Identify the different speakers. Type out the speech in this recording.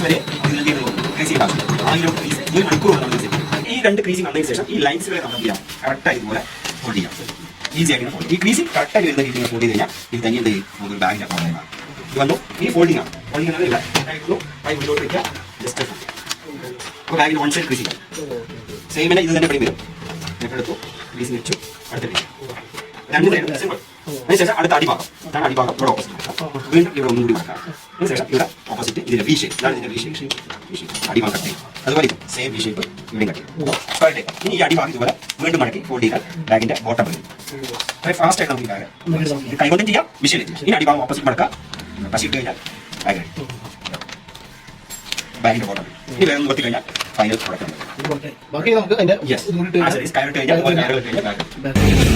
Speaker 1: വരെ ക്രീസ് ചെയ്യേണ്ട ആയിരം പീസ് ഒരു കൊണ്ട് നമ്മൾ ഈ രണ്ട് ഈ ലൈൻസ് വരെ ഫോൾഡ് ഈസി ഫോൾഡ് വരുന്ന രീതിയിൽ ഫോൾഡ് തന്നെ നമുക്ക് ഇത് ഈ ആണ്. ജസ്റ്റ് വൺ തന്നെ പണി വരും. എന്നിട്ട് എടുത്തു ക്രീസിംഗ് വെച്ചു അടുത്ത രണ്ട് സൈഡ് സിമ്പിൾ അതിനുശേഷം അടുത്ത അടിഭാഗം ഇതാണ് അടിഭാഗം ഇവിടെ ഓപ്പോസിറ്റ് വീണ്ടും ഇവിടെ ഒന്നും കൂടി മാറ്റാം. അതിനുശേഷം ഇവിടെ ഓപ്പോസിറ്റ് ഇതിന്റെ വി ഷേപ്പ് ഇതാണ് ഇതിന്റെ വി ഷേപ്പ് വി ഷേപ്പ് അടിഭാഗം കട്ട് ചെയ്യും. അതുപോലെ സെയിം വി ഷേപ്പ് ഇവിടെയും കട്ട് ചെയ്യും. സ്ക്വയർ ടൈപ്പ് ഇനി ഈ അടിഭാഗം ഇതുപോലെ വീണ്ടും മടക്കി ഫോൾഡ് ചെയ്താൽ ബാഗിന്റെ ബോട്ടം വരും. വളരെ ഫാസ്റ്റ് ആയിട്ട് നമുക്ക് ബാഗ് ഇത് കൈകൊണ്ടും ചെയ്യാം മെഷീനിൽ ചെയ്യാം. ഇനി അടിഭാഗം ഓപ്പോസിറ്റ് മടക്കാം പശി ഇട്ട് കഴിഞ്ഞാൽ ബാഗ് ready. ബാഗിന്റെ ബോട്ടം ഇനി വേഗം നിർത്തി കഴിഞ്ഞാൽ ഫൈനൽ പ്രോഡക്റ്റ്
Speaker 2: ബാക്കി നമുക്ക് അതിന്റെ
Speaker 1: യെസ് കയറിട്ട് കഴിഞ്ഞാൽ കഴിഞ്ഞാൽ ബാഗ്